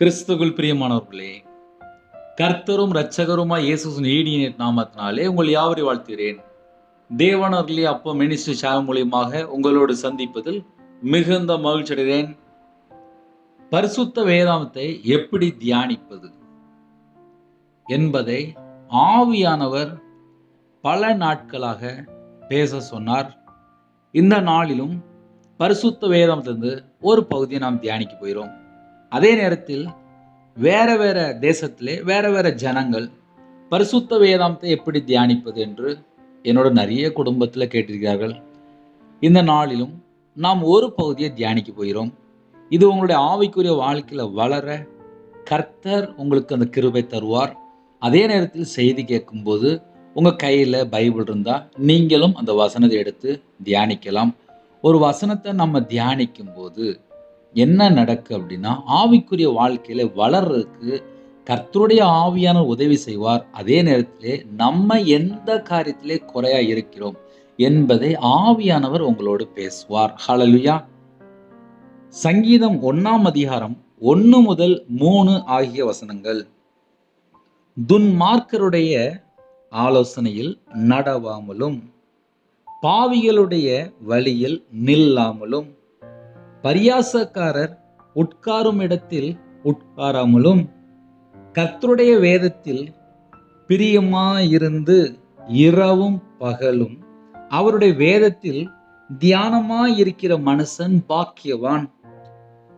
கிறிஸ்துகுள் பிரியமானவர்களே கர்த்தரும் இரட்சகருமாய் இயேசு நீடிய நாமத்தினாலே உங்கள் யாவரை வாழ்த்துகிறேன். தேவனர்களே அப்போ மினிஸ்டர் சேனல் மூலியமாக உங்களோடு சந்திப்பதில் மிகுந்த மகிழ்ச்சி அடைகிறேன். பரிசுத்த வேதாந்தத்தை எப்படி தியானிப்பது என்பதை ஆவியானவர் பல நாட்களாக பேச சொன்னார். இந்த நாளிலும் பரிசுத்த வேதாந்தத்திலிருந்து ஒரு பகுதியை நாம் தியானிக்க போகிறோம். அதே நேரத்தில் வேற வேற தேசத்திலே வேற வேற ஜனங்கள் பரிசுத்த வேதாந்தத்தை எப்படி தியானிப்பது என்று என்னோட நிறைய குடும்பத்தில் கேட்டிருக்கிறார்கள். இந்த நாளிலும் நாம் ஒரு பகுதியை தியானிக்க போகிறோம். இது உங்களுடைய ஆவிக்குரிய வாழ்க்கையில் வளர கர்த்தர் உங்களுக்கு அந்த கிருபை தருவார். அதே நேரத்தில் செய்தி கேட்கும்போது உங்கள் கையில் பைபிள் இருந்தால் நீங்களும் அந்த வசனத்தை எடுத்து தியானிக்கலாம். ஒரு வசனத்தை நம்ம தியானிக்கும் போது என்ன நடக்கு அப்படின்னா ஆவிக்குரிய வாழ்க்கையில வளர்றதுக்கு கர்த்தருடைய ஆவியான உதவி செய்வார். அதே நேரத்திலே நம்ம எந்த காரியத்திலே குறையா இருக்கிறோம் என்பதை ஆவியானவர் உங்களோடு பேசுவார். ஹலலுயா சங்கீதம் ஒன்னாம் அதிகாரம் ஒன்று முதல் மூணு ஆகிய வசனங்கள். துன்மார்க்கருடைய ஆலோசனையில் நடவாமலும் பாவிகளுடைய வழியில் நில்லாமலும் பரியாசக்காரர் உட்காரும் இடத்தில் உட்காராமலும் கர்த்தருடைய வேதத்தில் பிரியமாயிருந்து இரவும் பகலும் அவருடைய வேதத்தில் தியானமாயிருக்கிற மனுஷன் பாக்கியவான்.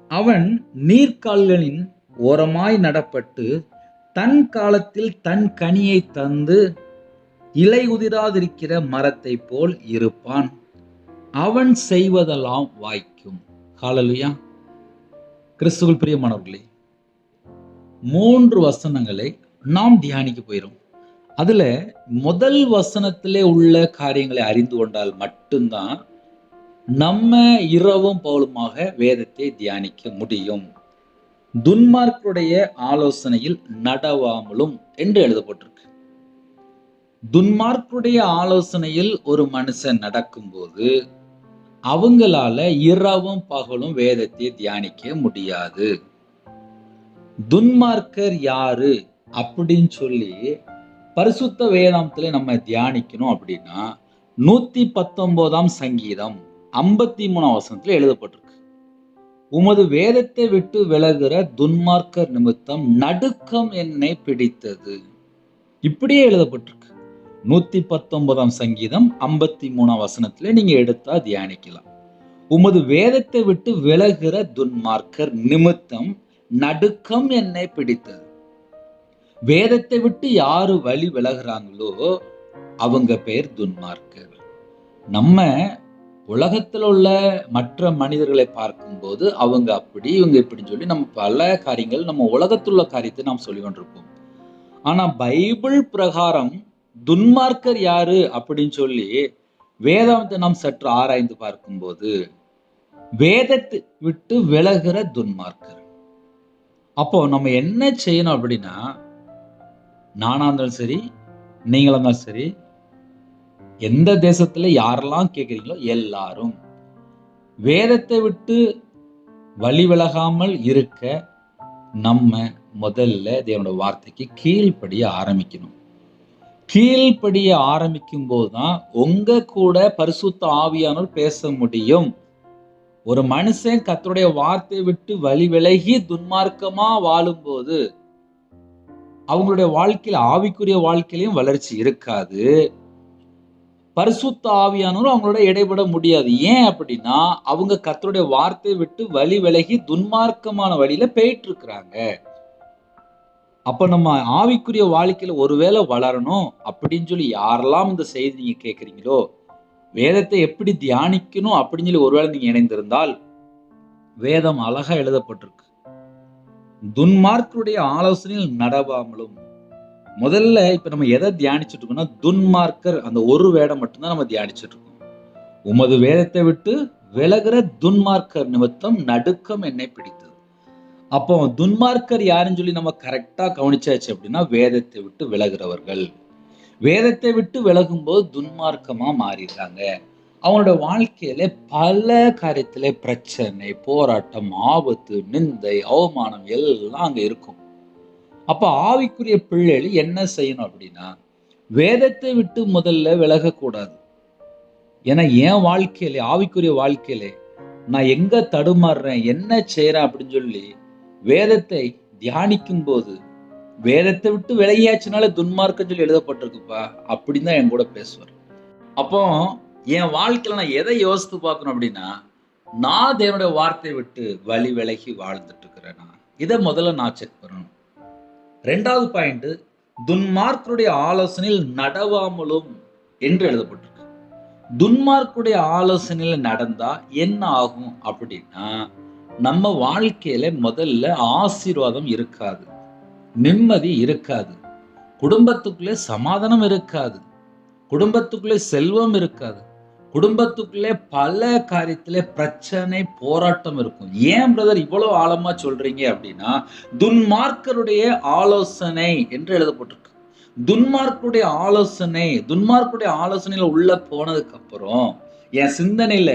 அவன் நீர்க்கால்களின் ஓரமாய் நடப்பட்டு தன் காலத்தில் தன் கனியை தந்து இலை உதிராதிருக்கிற மரத்தை போல் இருப்பான். அவன் செய்வதெல்லாம் வாய்க்கும். ஹalleluya கிறிஸ்துகள் பிரியமானவர்களே மூன்று வசனங்களை நாம் தியானிக்க போயிடும் அதில் முதல் வசனத்திலே உள்ள காரியங்களை அறிந்து கொண்டால் மட்டும்தான் நம்ம இரவும் பவுலுமாக வேதத்தை தியானிக்க முடியும். துன்மார்க்குடைய ஆலோசனையில் நடவாமலும் என்று எழுதப்பட்டிருக்கு. துன்மார்க்குடைய ஆலோசனையில் ஒரு மனுஷன் நடக்கும்போது அவங்களால இரவும் பகலும் வேதத்தை தியானிக்க முடியாது. துன்மார்க்கர் யாரு அப்படின்னு சொல்லி பரிசுத்த வேதாந்தத்துல நம்ம தியானிக்கணும் அப்படின்னா நூத்தி பத்தொன்பதாம் சங்கீதம் ஐம்பத்தி மூணாம் வசனத்துல எழுதப்பட்டிருக்கு. உமது வேதத்தை விட்டு விலகுற துன்மார்க்கர் நிமித்தம் நடுக்கம் என்னை பிடித்தது. இப்படியே எழுதப்பட்டிருக்கு. நூத்தி பத்தொன்பதாம் சங்கீதம் ஐம்பத்தி மூணாம் வசனத்துல நீங்க எடுத்தா தியானிக்கலாம். உமது வேதத்தை விட்டு விலகிற துன்மார்க்கர் நிமித்தம் நடுக்கம் என்னை பிடித்தது. வேதத்தை விட்டு யாரு வழி விலகிறாங்களோ அவங்க பேர் துன்மார்க்கர். நம்ம உலகத்தில் உள்ள மற்ற மனிதர்களை பார்க்கும்போது அவங்க அப்படி இவங்க இப்படின்னு சொல்லி நம்ம பல காரியங்கள் நம்ம உலகத்துள்ள காரியத்தை நாம் சொல்லி கொண்டிருப்போம் ஆனா பைபிள் பிரகாரம் துன்மார்க்கர் யாரு அப்படின்னு சொல்லி வேதாந்தத்தை நாம் சற்று ஆராய்ந்து பார்க்கும்போது வேதத்தை விட்டு விலகுற துன்மார்க்கர். அப்போ நம்ம என்ன செய்யணும் அப்படின்னா நானா இருந்தாலும் சரி நீங்களா இருந்தாலும் சரி எந்த தேசத்துல யாரெல்லாம் கேட்குறீங்களோ எல்லாரும் வேதத்தை விட்டு வழி விலகாமல் இருக்க நம்ம முதல்ல தேவனோட வார்த்தைக்கு கீழ்ப்படிய ஆரம்பிக்கணும். கீழ்ப்படிய ஆரம்பிக்கும் போதுதான் உங்க கூட பரிசுத்த ஆவியானவர் பேச முடியும். ஒரு மனுஷன் கத்தருடைய வார்த்தையை விட்டு வழி விலகி துன்மார்க்கமா வாழும்போது அவங்களுடைய வாழ்க்கையில ஆவிக்குரிய வாழ்க்கையிலையும் வளர்ச்சி இருக்காது. பரிசுத்த ஆவியானவரும் அவங்களோட இடைபட முடியாது. ஏன் அப்படின்னா அவங்க கத்தருடைய வார்த்தையை விட்டு வழி விலகி துன்மார்க்கமான வழியில போயிட்டு இருக்கிறாங்க. அப்ப நம்ம ஆவிக்குரிய வாழ்க்கையில ஒருவேளை வளரணும் அப்படின்னு சொல்லி யாரெல்லாம் இந்த செய்தி நீங்க கேட்குறீங்களோ வேதத்தை எப்படி தியானிக்கணும் அப்படின்னு சொல்லி ஒருவேளை நீங்க இணைந்திருந்தால் வேதம் அழகா எழுதப்பட்டிருக்கு. துன்மார்க்கருடைய ஆலோசனையில் நடவாமலும் முதல்ல இப்ப நம்ம எதை தியானிச்சுட்டு இருக்கோம்னா துன்மார்க்கர் அந்த ஒரு வேடம் மட்டும்தான் நம்ம தியானிச்சுட்டு இருக்கோம். உமது வேதத்தை விட்டு விலகுற துன்மார்க்கர் நிமித்தம் நடுக்கம் என்னை பிடித்தது. அப்போ துன்மார்க்கர் யாருன்னு சொல்லி நம்ம கரெக்டா கவனிச்சாச்சு அப்படின்னா வேதத்தை விட்டு விலகிறவர்கள். வேதத்தை விட்டு விலகும்போது துன்மார்க்கமா மாறிடுறாங்க. அவனோட வாழ்க்கையில பல காரியத்துல பிரச்சனை போராட்டம் ஆபத்து நிந்தை அவமானம் எல்லாம் அங்க இருக்கும். அப்ப ஆவிக்குரிய பிள்ளைகள் என்ன செய்யணும் அப்படின்னா வேதத்தை விட்டு முதல்ல விலகக்கூடாது. ஏன்னா என் வாழ்க்கையிலே ஆவிக்குரிய வாழ்க்கையிலே நான் எங்க தடுமாறுறேன் என்ன செய்யறேன் அப்படின்னு சொல்லி வேதத்தை தியானிக்கும் போது வேதத்தை விட்டு விலகியாச்சுனால துன்மார்க்கம் சொல்லி எழுதப்பட்டிருக்குப்பா அப்படின்னு தான் என் கூட பேசுவார். அப்போ என் வாழ்க்கையில நான் எதை யோசித்து பார்க்கணும் அப்படின்னா நான் தேவனுடைய வார்த்தையை விட்டு வழி விலகி வாழ்ந்துட்டு இருக்கிறேனா இதை முதல்ல நான் செக் பண்ணணும். ரெண்டாவது பாயிண்ட் துன்மார்க்கருடைய ஆலோசனையில் நடவாமலும் என்று எழுதப்பட்டிருக்கு. துன்மார்க்குடைய ஆலோசனையில் நடந்தா என்ன ஆகும் அப்படின்னா நம்ம வாழ்க்கையில முதல்ல ஆசீர்வாதம் இருக்காது. நிம்மதி இருக்காது. குடும்பத்துக்குள்ளே சமாதானம் இருக்காது. குடும்பத்துக்குள்ளே செல்வம் இருக்காது. குடும்பத்துக்குள்ளே பல காரியத்தில் பிரச்சனை போராட்டம் இருக்கும். ஏன் பிரதர் இவ்வளவு ஆழமா சொல்றீங்க அப்படின்னா துன்மார்க்கருடைய ஆலோசனை என்று எழுதப்பட்டிருக்கு. துன்மார்க்குடைய ஆலோசனை துன்மார்க்குடைய ஆலோசனையில் உள்ள போனதுக்கு அப்புறம் என் சிந்தனையில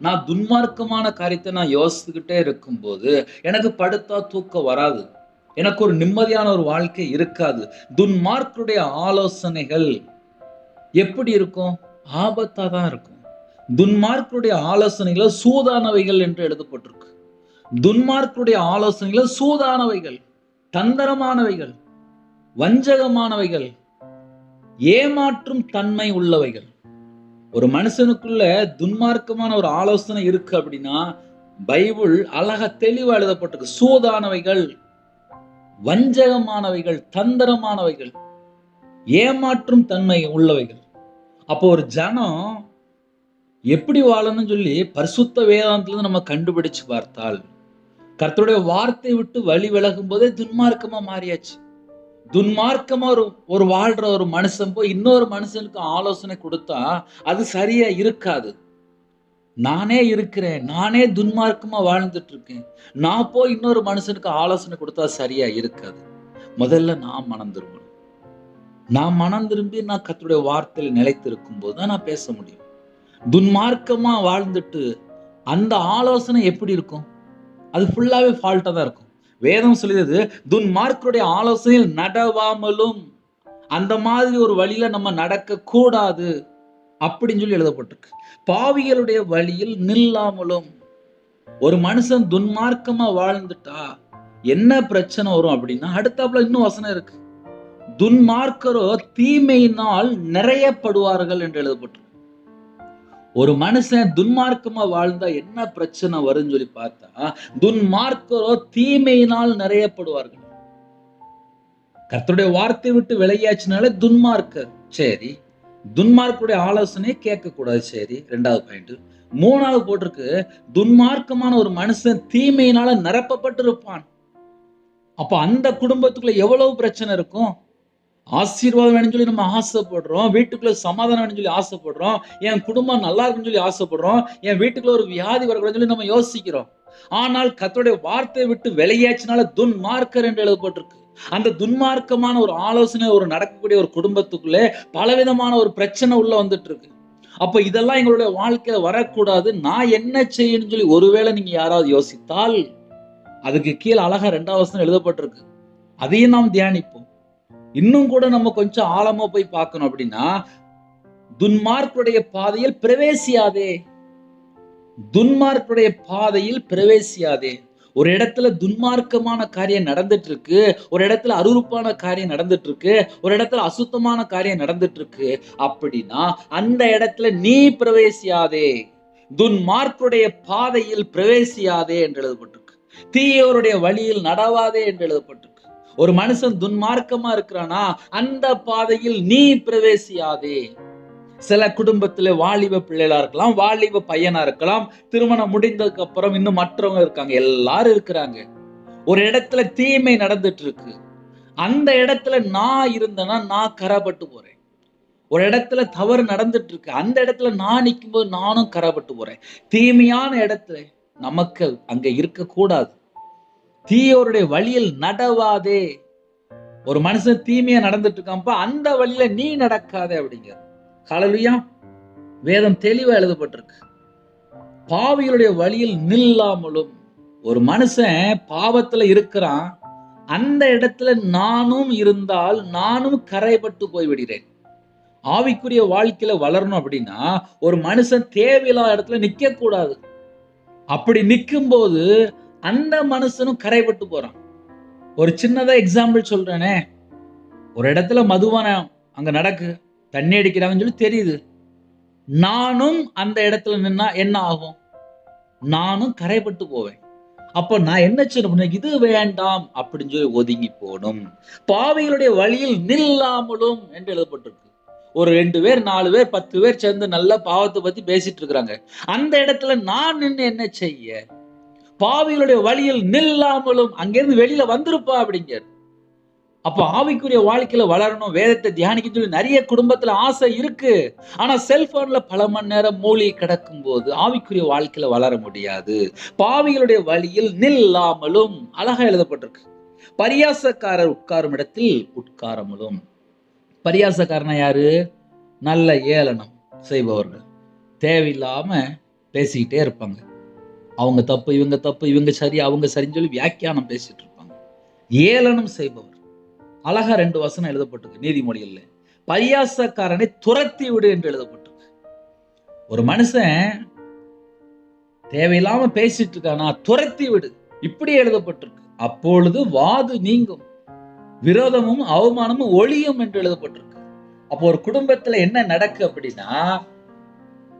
நான் துன்மார்க்கமான காரியத்தை நான் யோசிச்சுக்கிட்டே இருக்கும்போது எனக்கு படுத்தா தூக்கம் வராது. எனக்கு ஒரு நிம்மதியான ஒரு வாழ்க்கை இருக்காது. துன்மார்க்குடைய ஆலோசனைகள் எப்படி இருக்கும்? ஆபத்தா தான் இருக்கும். துன்மார்க்குடைய ஆலோசனைகள் சூதானவைகள் என்று எழுதப்பட்டிருக்கு. துன்மார்க்குடைய ஆலோசனைகள் சூதானவைகள் தந்திரமானவைகள் வஞ்சகமானவைகள் ஏமாற்றும் தன்மை உள்ளவைகள். ஒரு மனுஷனுக்குள்ள துன்மார்க்கமான ஒரு ஆலோசனை இருக்கு அப்படின்னா பைபிள் அழகா தெளிவா எழுதப்பட்டிருக்கு. சூதானவைகள் வஞ்சகமானவைகள் தந்திரமானவைகள் ஏமாற்றும் தன்மை உள்ளவைகள். அப்போ ஒரு ஜனம் எப்படி வாழணும்னு சொல்லி பரிசுத்த வேதாந்தத்துல நம்ம கண்டுபிடிச்சு பார்த்தால் கர்த்தருடைய வார்த்தை விட்டு வழி விலகும் போதே துன்மார்க்கமா மாறியாச்சு. துன்மார்க்கமா ஒரு ஒரு வாழ்ற ஒரு மனுஷன் போய் இன்னொரு மனுஷனுக்கு ஆலோசனை கொடுத்தா அது சரியா இருக்காது. நானே இருக்கிறேன் நானே துன்மார்க்கமா வாழ்ந்துட்டு இருக்கேன் நான் போய் இன்னொரு மனுஷனுக்கு ஆலோசனை கொடுத்தா சரியா இருக்காது. முதல்ல நான் மனம் திரும்பணும் நான் மனம் திரும்பி நான் கத்துடைய வார்த்தையில் நிலைத்திருக்கும் போது தான் நான் பேச முடியும். துன்மார்க்கமா வாழ்ந்துட்டு அந்த ஆலோசனை எப்படி இருக்கும்? அது ஃபுல்லாவே ஃபால்ட்டா தான் இருக்கும். வேதம் சொல்லியது துன்மார்க்கருடைய ஆலோசனையில் நடவாமலும் அந்த மாதிரி ஒரு வழியில நம்ம நடக்க கூடாது அப்படின்னு சொல்லி எழுதப்பட்டிருக்கு. பாவிகளுடைய வழியில் நில்லாமலும் ஒரு மனுஷன் துன்மார்க்கமா வாழ்ந்துட்டா என்ன பிரச்சனை வரும் அப்படின்னா அடுத்தாப்புல இன்னும் வசனம் இருக்கு. துன்மார்க்கரோ தீமையினால் நிறையப்படுவார்கள் என்று எழுதப்பட்டிருக்கு. ஒரு மனுஷன் துன்மார்க்கமா வாழ்ந்தா என்ன பிரச்சனை வரும்னு சொல்லி பார்த்தா துன்மார்க்கரோ தீமையினால் நிறையப்படுவார்கள். கர்த்தருடைய வார்த்தை விட்டு விலையாச்சுனாலே துன்மார்க்கர். சரி துன்மார்க்குடைய ஆலோசனையே கேட்கக்கூடாது. சரி ரெண்டாவது பாயிண்ட் மூணாவது போட்டிருக்கு துன்மார்க்கமான ஒரு மனுஷன் தீமையினால நிரப்பப்பட்டு இருப்பான் அப்ப அந்த குடும்பத்துக்குள்ள எவ்வளவு பிரச்சனை இருக்கும்? ஆசீர்வாதம் வேணும்னு சொல்லி நம்ம ஆசைப்படுறோம். வீட்டுக்குள்ள சமாதானம் வேணும்னு சொல்லி ஆசைப்படுறோம். என் குடும்பம் நல்லா இருக்குன்னு சொல்லி ஆசைப்படுறோம். என் வீட்டுக்குள்ள ஒரு வியாதி வரக்கூடாதுன்னு சொல்லி நம்ம யோசிக்கிறோம். ஆனால் கத்தோடைய வார்த்தையை விட்டு விளையாச்சினால துன்மார்க்கர் என்று எழுதப்பட்டிருக்கு. அந்த துன்மார்க்கமான ஒரு ஆலோசனை ஒரு நடக்கக்கூடிய ஒரு குடும்பத்துக்குள்ளே பலவிதமான ஒரு பிரச்சனை உள்ள வந்துட்டு இருக்கு அப்ப இதெல்லாம் எங்களுடைய வாழ்க்கையில வரக்கூடாது. நான் என்ன செய்யணும்னு சொல்லி ஒருவேளை நீங்க யாராவது யோசித்தால் அதுக்கு கீழே அழகா ரெண்டாவது எழுதப்பட்டிருக்கு. அதையும் நாம் தியானிப்போம். இன்னும் கூட நம்ம கொஞ்சம் ஆழமா போய் பார்க்கணும் அப்படின்னா துன்மார்க்குடைய பாதையில் பிரவேசியாதே. துன்மார்க்குடைய பாதையில் பிரவேசியாதே. ஒரு இடத்துல துன்மார்க்கமான காரியம் நடந்துட்டு இருக்கு ஒரு இடத்துல அருவறுப்பான காரியம் நடந்துட்டு இருக்கு ஒரு இடத்துல அசுத்தமான காரியம் நடந்துட்டு இருக்கு அப்படின்னா அந்த இடத்துல நீ பிரவேசியாதே. துன்மார்க்குடைய பாதையில் பிரவேசியாதே என்று எழுதப்பட்டிருக்கு. தீயோருடைய வழியில் நடவாதே என்று எழுதப்பட்டிருக்கு. ஒரு மனுஷன் துன்மார்க்கமா இருக்கிறானா? அந்த பாதையில் நீ பிரவேசியாதே. சில குடும்பத்துல வாலிப பிள்ளைகளா இருக்கலாம் வாலிப பையனா இருக்கலாம். திருமணம் முடிந்ததுக்கு அப்புறம் இன்னும் மற்றவங்க இருக்காங்க. எல்லாரும் இருக்கிறாங்க. ஒரு இடத்துல தீமை நடந்துட்டு இருக்கு அந்த இடத்துல நான் இருந்தேன்னா நான் கரப்பட்டு போறேன். ஒரு இடத்துல தவறு நடந்துட்டு இருக்கு அந்த இடத்துல நான் நிக்கும்போது நானும் கரப்பட்டு போறேன். தீமையான இடத்துல நமக்கு அங்க இருக்க கூடாது தீயோருடைய வழியில் நடவாதே. ஒரு மனுஷன் தீமையா நடந்துட்டு இருக்கான்ப்பா அந்த வழியில நீ நடக்காதே அப்படிங்கிற. கலலுயா வேதம் தெளிவா எழுதப்பட்டிருக்கு. பாவிகளுடைய வழியில் நில்லாமலும் ஒரு மனுஷன் பாவத்துல இருக்கிறான் அந்த இடத்துல நானும் இருந்தால் நானும் கரைப்பட்டு போய்விடுகிறேன். ஆவிக்குரிய வாழ்க்கையில வளரணும் அப்படின்னா ஒரு மனுஷன் தேவையில்லாத இடத்துல நிக்க கூடாது அப்படி நிற்கும் போது அந்த மனுஷனும் கரைபட்டு போறான். ஒரு சின்னதா எக்ஸாம்பிள் சொல்றேனே. ஒரு இடத்துல மதுபானம் அங்க நடக்கு தண்ணி அடிக்கிறாங்கன்னு சொல்லி தெரியுது. நானும் அந்த இடத்துல நின்னா என்ன ஆகும்? நானும் கரைபட்டு போவேன். அப்ப நான் என்ன செய்யணும் இது வேண்டாம் அப்படின்னு சொல்லி ஒதுங்கி போகணும். பாவைகளுடைய வழியில் நில்லாமலும் என்று எழுதப்பட்டிருக்கு. ஒரு ரெண்டு பேர் நாலு பேர் பத்து பேர் சேர்ந்து நல்ல பாவத்தை பத்தி பேசிட்டு இருக்கிறாங்க. அந்த இடத்துல நான் நின்று என்ன செய்ய? பாவிகளுடைய வழியில் நில்லாமலும் அங்கிருந்து வெளியில வந்திருப்பா அப்படிங்க அப்ப ஆவிக்குரிய வாழ்க்கையில வளரணும் வேதத்தை தியானிக்க சொல்லி நிறைய குடும்பத்துல ஆசை இருக்கு. ஆனா செல்போன்ல பல மணி நேரம் மூலி கிடக்கும் போது ஆவிக்குரிய வாழ்க்கையில வளர முடியாது. பாவிகளுடைய வழியில் நில்லாமலும் அழகா எழுதப்பட்டிருக்கு. பரியாசக்காரர் உட்காரும் இடத்தில் உட்காரமலும். பரியாசக்காரனா யாரு? நல்ல ஏளனம் செய்பவர்கள். தேவையில்லாம பேசிக்கிட்டே இருப்பாங்க. அவங்க தப்பு இவங்க தப்பு இவங்க சரி அவங்க சரின்னு சொல்லி வியாக்கியானம் பேசிட்டு இருப்பாங்க. ஏளனம் செய்பவர். அழகா ரெண்டு வசனம் எழுதப்பட்டிருக்கு நீதிமொழிகள்ல. பரியாசக்காரனை துரத்தி விடு என்று எழுதப்பட்டிருக்கு. ஒரு மனுஷன் தேவையில்லாம பேசிட்டு இருக்கானா துரத்தி விடு. இப்படி எழுதப்பட்டிருக்கு. அப்பொழுது வாது நீங்கும். விரோதமும் அவமானமும் ஒளியும் என்று எழுதப்பட்டிருக்கு. அப்போ ஒரு குடும்பத்துல என்ன நடக்கு அப்படின்னா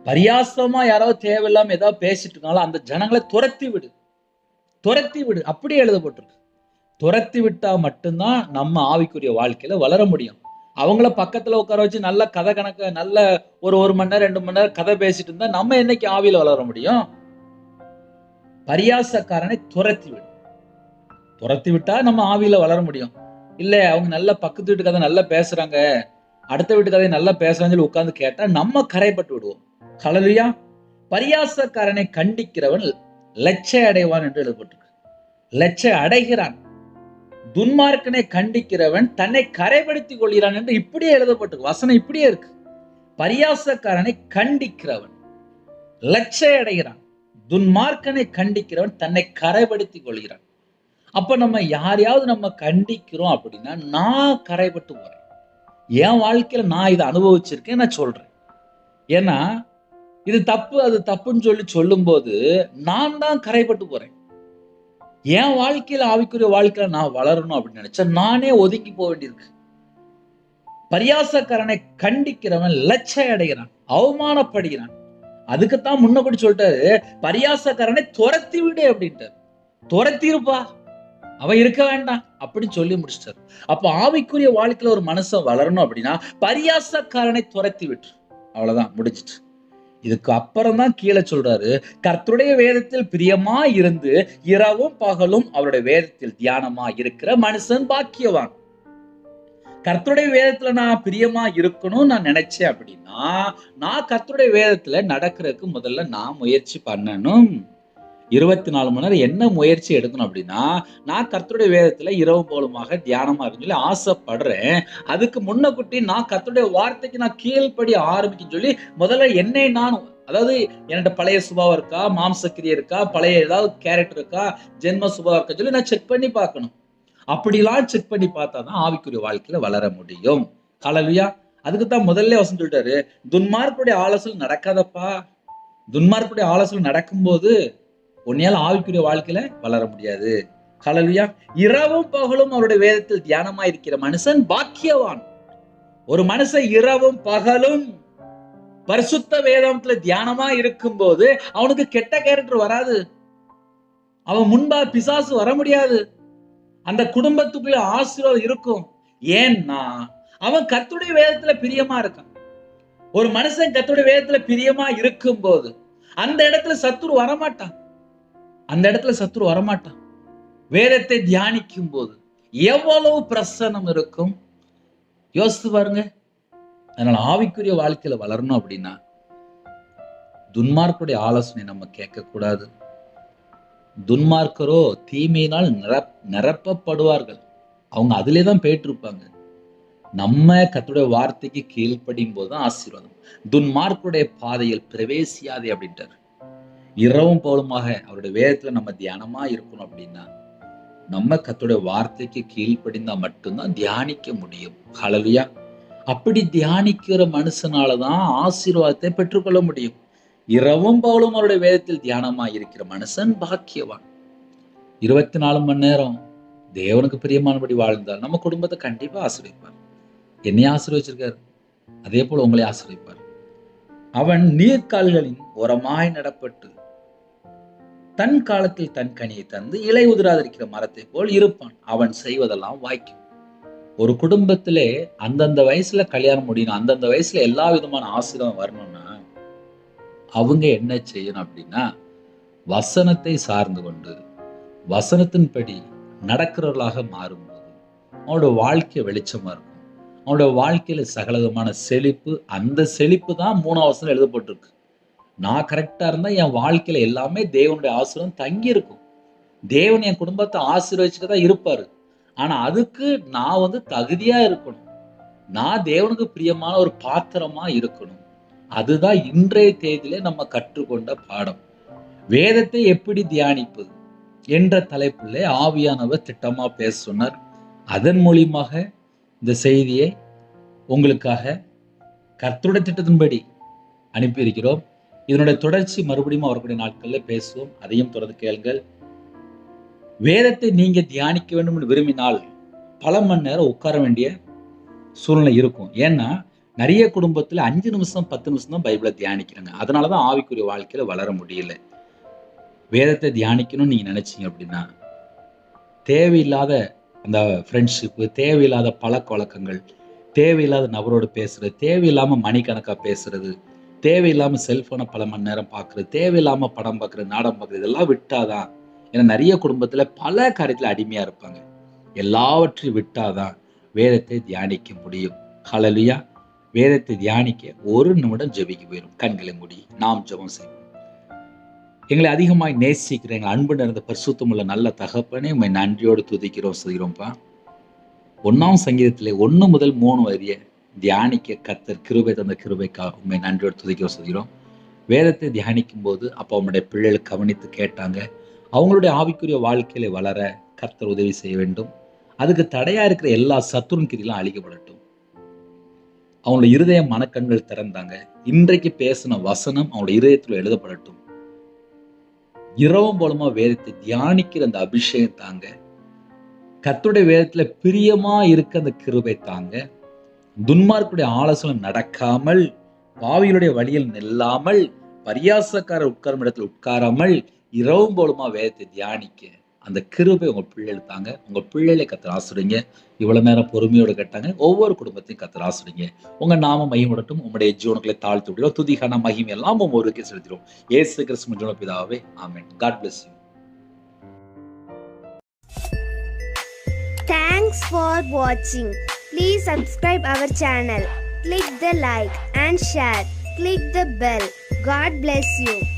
பரியாசமா யாராவது தேவையில்லாம ஏதாவது பேசிட்டு இருக்காங்களோ அந்த ஜனங்களை துரத்தி விடு. துரத்தி விடு. அப்படி எழுதப்பட்டிருக்கு துரத்தி விட்டா மட்டும்தான் நம்ம ஆவிக்குரிய வாழ்க்கையில வளர முடியும். அவங்கள பக்கத்துல உட்கார வச்சு நல்ல கதை கணக்க நல்ல ஒரு ஒரு மணி நேரம் ரெண்டு மணி நேரம் கதை பேசிட்டு இருந்தா நம்ம என்னைக்கு ஆவியில வளர முடியும்? பரியாசக்காரனை துரத்தி விடு. துரத்தி விட்டா நம்ம ஆவியில வளர முடியும். இல்ல அவங்க நல்ல பக்கத்து வீட்டு கதை நல்லா பேசுறாங்க. அடுத்த வீட்டு கதை நல்லா பேசுறாங்கன்னு சொல்லி உட்கார்ந்து கேட்டா நம்ம கரைப்பட்டு விடுவோம். ஹலலுயா பரியாசக்காரனை கண்டிக்கிறவன் லட்ச அடைவான் என்று எழுதப்பட்டிருக்கு. லட்ச அடைகிறான். துன்மார்க்கனை கண்டிக்கிறவன் தன்னை கரைப்படுத்திக் கொள்கிறான் என்று இப்படியே எழுதப்பட்டிருக்கு. வசனம் இப்படியே இருக்கு. பரியாசக்காரனை கண்டிக்கிறவன் லட்ச அடைகிறான். துன்மார்க்கனை கண்டிக்கிறவன் தன்னை கரைப்படுத்திக் கொள்கிறான். அப்ப நம்ம யாரையாவது நம்ம கண்டிக்கிறோம் அப்படின்னா நான் கரைப்பட்டு போறேன். என் வாழ்க்கையில நான் இதை அனுபவிச்சிருக்கேன் நான் சொல்றேன். ஏன்னா இது தப்பு அது தப்புன்னு சொல்லி சொல்லும்போது நான் தான் கரைப்பட்டு போறேன். என் வாழ்க்கையில ஆவிக்குரிய வாழ்க்கையில நான் வளரணும் அப்படின்னு நினைச்சா நானே ஒதுங்கி போக வேண்டியிருக்கு. பரியாசக்காரனை கண்டிக்கிறவன் லட்ச அடைகிறான் அவமானப்படுகிறான். அதுக்குத்தான் முன்னபடி சொல்லிட்டாரு பரியாசக்காரனை துரத்தி விடு அப்படின்ட்டார் துரத்தி இருப்பா அவன் இருக்க வேண்டாம் அப்படின்னு சொல்லி முடிச்சிட்டாரு. அப்ப ஆவிக்குரிய வாழ்க்கையில ஒரு மனுஷன் வளரணும் அப்படின்னா பரியாசக்காரனை துரத்தி விட்டு அவ்வளவுதான் முடிச்சிட்டு இதுக்கு அப்புறம் தான் கீழே சொல்றாரு கர்த்தருடைய வேதத்தில் பிரியமா இருந்து இரவும் பகலும் அவருடைய வேதத்தில் தியானமா இருக்கிற மனுஷன் பாக்கியவான். கர்த்தருடைய வேதத்துல நான் பிரியமா இருக்கணும்னு நான் நினைச்சேன் அப்படின்னா நான் கர்த்தருடைய வேதத்துல நடக்கிறதுக்கு முதல்ல நான் முயற்சி பண்ணணும். இருபத்தி நாலு மணி நேரம் என்ன முயற்சி எடுக்கணும் அப்படின்னா நான் கர்த்தருடைய வேதத்துல இரவு போலுமாக தியானமா இருக்குன்னு சொல்லி ஆசைப்படுறேன். அதுக்கு முன்னக்குட்டி நான் கர்த்தருடைய வார்த்தைக்கு நான் கீழ்ப்படி ஆரம்பிக்கும் சொல்லி முதல்ல என்னை நான் அதாவது என்கிட்ட பழைய சுபாவம் இருக்கா மாம்சக்கிரியை இருக்கா பழைய ஏதாவது கேரக்டர் இருக்கா ஜென்ம சுபாவம் இருக்கா சொல்லி நான் செக் பண்ணி பார்க்கணும். அப்படிலாம் செக் பண்ணி பார்த்தா தான் ஆவிக்குரிய வாழ்க்கையில வளர முடியும். கலவியா அதுக்கு தான் முதல்ல வசம் சொல்லிட்டாரு துன்மார்க்குடைய ஆலோசனை நடக்காதப்பா. துன்மார்க்குடைய ஆலோசனை நடக்கும்போது உன்னையால் ஆவிக்குரிய வாழ்க்கையில வளர முடியாது. காலலியா இரவும் பகலும் அவருடைய வேதத்தில் தியானமா இருக்கிற மனுஷன் பாக்கியவான். ஒரு மனுஷன் இரவும் பகலும் பரிசுத்த வேதத்துல தியானமா இருக்கும்போது அவனுக்கு கெட்ட கேரக்டர் வராது. அவன் முன்பா பிசாசு வர முடியாது. அந்த குடும்பத்துக்குள்ள ஆசீர்வாதம் இருக்கும். ஏன்னா அவன் கத்துடைய வேதத்துல பிரியமா இருக்கான். ஒரு மனுஷன் கத்துடைய வேதத்துல பிரியமா இருக்கும் போது அந்த இடத்துல சத்துரு வரமாட்டான். அந்த இடத்துல சத்ரு வரமாட்டான். வேதத்தை தியானிக்கும் போது எவ்வளவு பிரசனம் இருக்கும்? யோசித்து பாருங்க. அதனால ஆவிக்குரிய வாழ்க்கையில வளரணும் அப்படின்னா துன்மார்க்குடைய ஆலோசனை நம்ம கேட்கக்கூடாது. துன்மார்க்கரோ தீமையினால் நிரப் நிரப்பப்படுவார்கள். அவங்க அதிலே தான் போயிட்டு இருப்பாங்க நம்ம கத்துடைய வார்த்தைக்கு கீழ்ப்படியும் போது தான் ஆசீர்வாதம். துன்மார்க்குடைய பாதையில் பிரவேசியாதே அப்படின்ட்டார் இரவும் பகலுமாக அவருடைய வேதத்துல நம்ம தியானமா இருக்கணும் அப்படின்னா நம்ம கத்துடைய வார்த்தைக்கு கீழ்ப்படிந்தா மட்டும்தான் தியானிக்க முடியும். ஹalleluya அப்படி தியானிக்கிற மனுஷனால தான் ஆசீர்வாதத்தை பெற்றுக்கொள்ள முடியும். இரவும் பகலும் அவருடைய வேதத்தில் தியானமா இருக்கிற மனுஷன் பாக்கியவான். இருபத்தி நாலு மணி நேரம் தேவனுக்கு பிரியமானபடி வாழ்ந்தால் நம்ம குடும்பத்தை கண்டிப்பா ஆசிரியப்பார். என்னை ஆசீர்வச்சிருக்காரு. அதே போல உங்களை ஆசிரியப்பார். அவன் நீர்க்கால்களின் ஓரமாய் நடப்பட்டு தன் காலத்தில் தன் கனியை தந்து இலை உதிராதிருக்கிற மரத்தை போல் இருப்பான். அவன் செய்வதெல்லாம் வாய்க்கும். ஒரு குடும்பத்திலே அந்தந்த வயசுல கல்யாணம் முடியணும் அந்தந்த வயசுல எல்லா விதமான ஆசீர்வாதம் வரணும்னா அவங்க என்ன செய்யணும் அப்படின்னா வசனத்தை சார்ந்து கொண்டு வசனத்தின்படி நடக்கிறவர்களாக மாறும்போது அவனோட வாழ்க்கை வெளிச்சமா இருக்கும். அவனோட வாழ்க்கையில சகலவிதமான செழிப்பு அந்த செழிப்பு தான் மூணாவது வசனம் எழுதப்பட்டிருக்கு. நான் கரெக்டாக இருந்தால் என் வாழ்க்கையில் எல்லாமே தேவனுடைய ஆசீர்வாதம் தங்கி இருக்கும் தேவன் என் குடும்பத்தை ஆசீர்வதிச்சுட்டு தான் இருப்பார். ஆனால் அதுக்கு நான் வந்து தகுதியாக இருக்கணும். நான் தேவனுக்கு பிரியமான ஒரு பாத்திரமாக இருக்கணும். அதுதான் இன்றைய தேதியிலே நம்ம கற்றுக்கொண்ட பாடம். வேதத்தை எப்படி தியானிப்பது என்ற தலைப்பில் ஆவியானவர் திட்டமாக பேச சொன்னார். அதன் மூலியமாக இந்த செய்தியை உங்களுக்காக கர்த்தருடைய திட்டத்தின்படி அனுப்பியிருக்கிறோம். இதனுடைய தொடர்ச்சி மறுபடியும் அவர்களுடைய நாட்களில் பேசுவோம். அதையும் தொடர்ந்து கேளுங்கள். வேதத்தை நீங்க தியானிக்க வேண்டும் என்று விரும்பினால் பல மணி நேரம் உட்கார வேண்டிய சூழ்நிலை இருக்கும். ஏன்னா நிறைய குடும்பத்தில் அஞ்சு நிமிஷம் பத்து நிமிஷம் தான் பைபிளை தியானிக்கிறாங்க. அதனாலதான் ஆவிக்குரிய வாழ்க்கையில் வளர முடியல. வேதத்தை தியானிக்கணும்னு நீங்கள் நினச்சிங்க அப்படின்னா தேவையில்லாத அந்த ஃப்ரெண்ட்ஷிப்பு தேவையில்லாத பழக்க வழக்கங்கள் தேவையில்லாத நபரோடு பேசுறது தேவையில்லாமல் மணிக்கணக்காக பேசுறது தேவையில்லாமல் செல்ஃபோனை பல மணி நேரம் பார்க்குறது தேவையில்லாமல் படம் பார்க்குறது நாடகம் பார்க்குறது இதெல்லாம் விட்டாதான் ஏன்னா நிறைய குடும்பத்தில் பல காரியத்தில் அடிமையாக இருப்பாங்க. எல்லாவற்றையும் விட்டாதான் வேதத்தை தியானிக்க முடியும். ஹalleluya வேதத்தை தியானிக்க ஒரு நிமிடம் ஜெபிக்க போயிடும் கண்களை மூடி நாம் ஜெபம் செய்வோம். எங்களை அதிகமாய் நேசிக்கிற எங்கள் அன்பு நிறைந்த பரிசுத்தமுள்ள நல்ல தகப்பனே உண்மை நன்றியோடு துதிக்கிறோம் செய்கிறோம்ப்பா ஒன்றாம் சங்கீதத்திலே ஒன்று முதல் மூணு வரிய தியானிக்க கத்தர் கிருபை தந்த கிருபைக்காக உண்மை நன்றியோடு துதிக்க வசதிக்கிறோம் வேதத்தை தியானிக்கும் போது அப்போ அவனுடைய பிள்ளைகள் கவனித்து கேட்டாங்க. அவங்களுடைய ஆவிக்குரிய வாழ்க்கையில வளர கர்த்தர் உதவி செய்ய வேண்டும். அதுக்கு தடையா இருக்கிற எல்லா சத்துருன் கிரிலாம் அழிக்கப்படட்டும். அவங்களோட இருதய மனக்கண்கள் திறந்தாங்க. இன்றைக்கு பேசின வசனம் அவங்களோட இருதயத்தில் எழுதப்படட்டும். இரவும் போலமா வேதத்தை தியானிக்கிற அந்த அபிஷேகம் தாங்க. கத்துடைய வேதத்துல பிரியமா இருக்க அந்த கிருபை தாங்க. துன்மார்க்குடைய ஆலோசனை நடக்காமல் பாவிகளுடைய வழியில் நில்லாமல் பரியாசக்காரர் உட்காரும் இடத்துல உட்காராமல் இரவும் போலுமா வேதத்தை தியானிக்க அந்த கிருபை உங்க பிள்ளைகள் தாங்க. உங்க பிள்ளைகளை கத்திர ஆசிடுங்க இவ்வளவு நேரம் பொறுமையோடு கேட்டாங்க. ஒவ்வொரு குடும்பத்தையும் கத்திர ஆசிடுங்க உங்க நாம மகிமுடட்டும் உங்களுடைய ஜீவனங்களை தாழ்த்து விடுவோம் துதிகான மகிமை எல்லாம் ஒவ்வொருக்கே செலுத்திடும் ஏசு கிறிஸ்துவ ஜீவன பிதாவே. ஆமேன். God bless you thanks for வாட்சிங் Please subscribe our channel. Click the like and share. Click the bell. God bless you.